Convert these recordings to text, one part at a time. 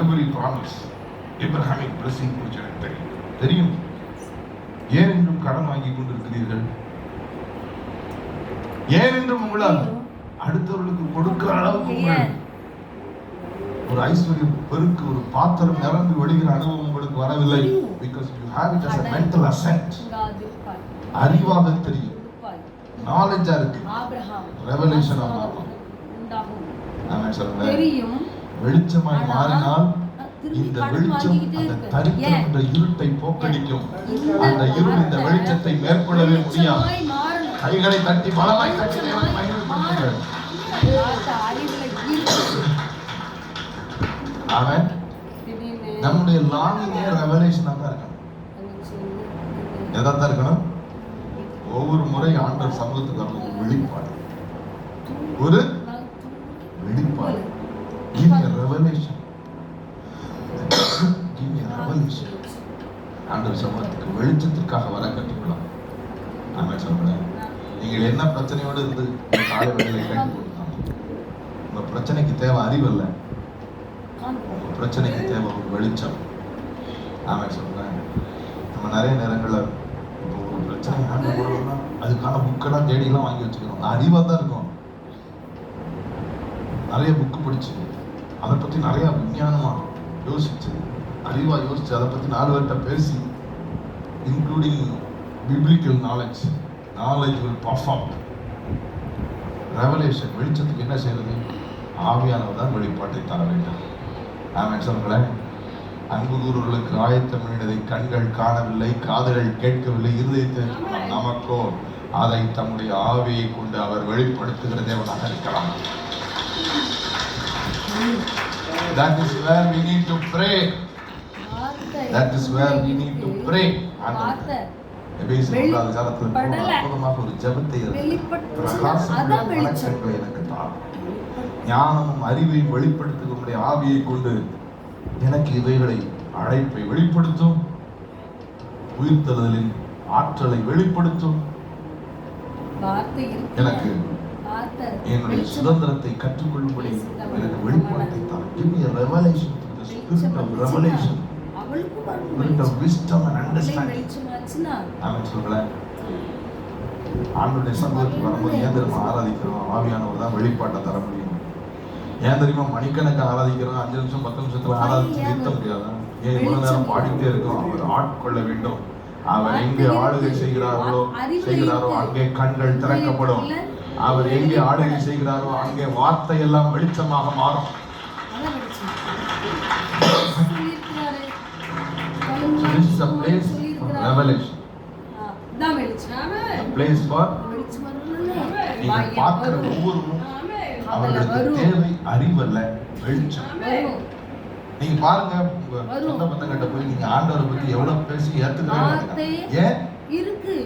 Every promise எப்ரஹாமிக் blessing குறித்து எனக்கு தெரியும். தெரியும். ஏன் என்றும் கடன் வாங்கி கொண்டிருக்கிறீர்கள்? ஏன் என்றும் உங்களால் அடுத்தவர்களுக்கு கொடுக்கிற அளவுக்கு ஒரு ஐஸ்வர்யம் பெருக்கு ஒரு பாத்திரம் நிரம்பி வழிகிற அனுபவம் உங்களுக்கு வரவில்லை. Because you have it as mental assent அறிவாக தெரியும். நாலேஜா இருக்கு. Revelation ஆக மாறும். ஆமென் சொல்லுங்க. தெரியும். வெளிச்சமாய் மாறினால் இந்த வெளிச்சம் அந்த? என்ற இருட்டை போக்கடிக்கும் அந்த இருள் இந்த வெளிச்சத்தை மேற்கொள்ளவே முடியாது. கைகளை தட்டி பலமாய் தட்டி தேவனை. அவன் நம்முடைய லாங்கிங்கே ரெவலேஷனாக தான் இருக்கணும். எதா தான் இருக்கணும் ஒவ்வொரு முறை ஆண்டவர் சமூகத்துக்கு வரணும் வெளிப்பாடு ஒரு வெளிப்பாடு Give me revelation. Give me a revelation. ஆண்டவர் சமூகத்துக்கு வெளிச்சத்திற்காக வர கற்றுக்கலாம் நாங்கள் சொல்றேன் நீங்கள் என்ன பிரச்சனையோடு இருந்து காலை வேலையை கேட்டு கொடுத்தாங்க உங்கள் பிரச்சனைக்கு தேவை அறிவல்ல உங்கள் பிரச்சனைக்கு தேவை ஒரு வெளிச்சம். நாங்கள் சொல்றேன் நம்ம நிறைய நேரங்களில் இப்போ ஒரு பிரச்சனை ஆண்டு போடணும்னா அதுக்கான புக்கெல்லாம் தேடிலாம் வாங்கி வச்சுக்கிறோம். அறிவாக தான் இருக்கும். நிறைய புக்கு படிச்சு அதை பற்றி நிறைய விஞ்ஞானமா யோசிச்சு அறிவா யோசிச்சு அதை பற்றி நாலு பேர்கிட்ட பேசி including biblical knowledge knowledge will perform revelation வெளிச்சத்துக்கு என்ன செய்யறது? ஆவியானவர் தான் வெளிப்பாட்டை தர வேண்டும். ஆமென் சொல்லுங்களேன். அன்பு கூறுவர்களுக்கு ஆயத்தமிழதை கண்கள் காணவில்லை காதுகள் கேட்கவில்லை இருதயத்தில் நமக்கோ. அதை தம்முடைய ஆவியை கொண்டு அவர் வெளிப்படுத்துகிற தேவனாக இருக்கலாம். That is where we need to pray. That is where we need to pray. ஒரு ஜெபத்தை எனக்கு. ஞானமும் அறிவையும் வெளிப்படுத்தும் உம்முடைய ஆவியை கொண்டு எனக்கு இவைகளை அழைப்பை வெளிப்படுத்தும் உயிர்த்தெழுதலின் ஆற்றலை வெளிப்படுத்தும். எனக்கு என்னுடைய. சுதந்திரத்தை கற்றுக்கொள்ளும்படி எனக்கு the spirit of revelation, அவளுக்கும் வரும் spirit of வெளிச்சம். wisdom and அவளே understanding. வெளிச்சமாச்சுன்னா ஆமென் சொல்றேன். ஆண்டுடைய சமூகத்துக்கு வரும்போது ஏன் தெரியுமா ஆராதிக்கிறோம்? ஆவியானவர் தான் வெளிப்பாட்டை தர முடியும். ஏன் தெரியுமா? மணிக்கணக்கு ஆராதிக்கிறோம். அஞ்சு நிமிஷம் பத்து நிமிஷத்துல ஆராதிச்சு நிறுத்த முடியாதா? ஏன் இவ்வளவு நேரம் பாடிட்டே இருக்கோம்? அவர் ஆட்கொள்ள வேண்டும். அவர் எங்கே ஆளுகை செய்கிறார்களோ செய்கிறாரோ அங்கே கண்கள் திறக்கப்படும். அவர் எங்கே ஆளுகை செய்கிறாரோ அங்கே வார்த்தை எல்லாம் வெளிச்சமாக மாறும் பார்க்கிற அதுல அவர்களுக்கு. தேவை அறிவல்ல வெளிச்சம். நீங்க பாருங்க. சொந்த பந்தங்கிட்ட போய் நீங்க ஆண்டவரை பத்தி எவ்வளவு பேசி மாட்டேங்கிறாங்க. ஏன் இருக்கு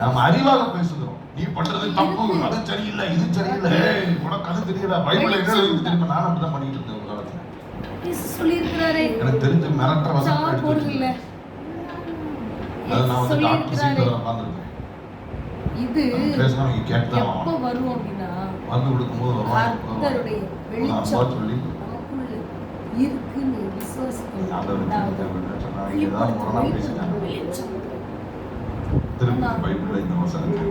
நாம அறிவாக பேசுகிறோம் நீ பண்றது தப்பு அது சரியில்லை இது சரியில்லை. உனக்கு அது தெரியல பைபிள் என்ன தெரியுமா? நான் அப்படிதான் பண்ணிட்டு இருந்தேன் ஒரு காலத்துல. எனக்கு தெரிஞ்ச மிரட்டுற வசனம். அதை நான் வந்து டாக்டர் சொல்லியிருக்கிறாரே. உட்காந்துருக்கேன் இது எப்போ. வரும் அப்படின்னா மருந்து கொடுக்கும்போது வருவாங்க சொல்லி. இருக்குன்னு ஏதாவது முரணா பேசிட்டாங்க பைபிள்ல இந்த வசனத்தை.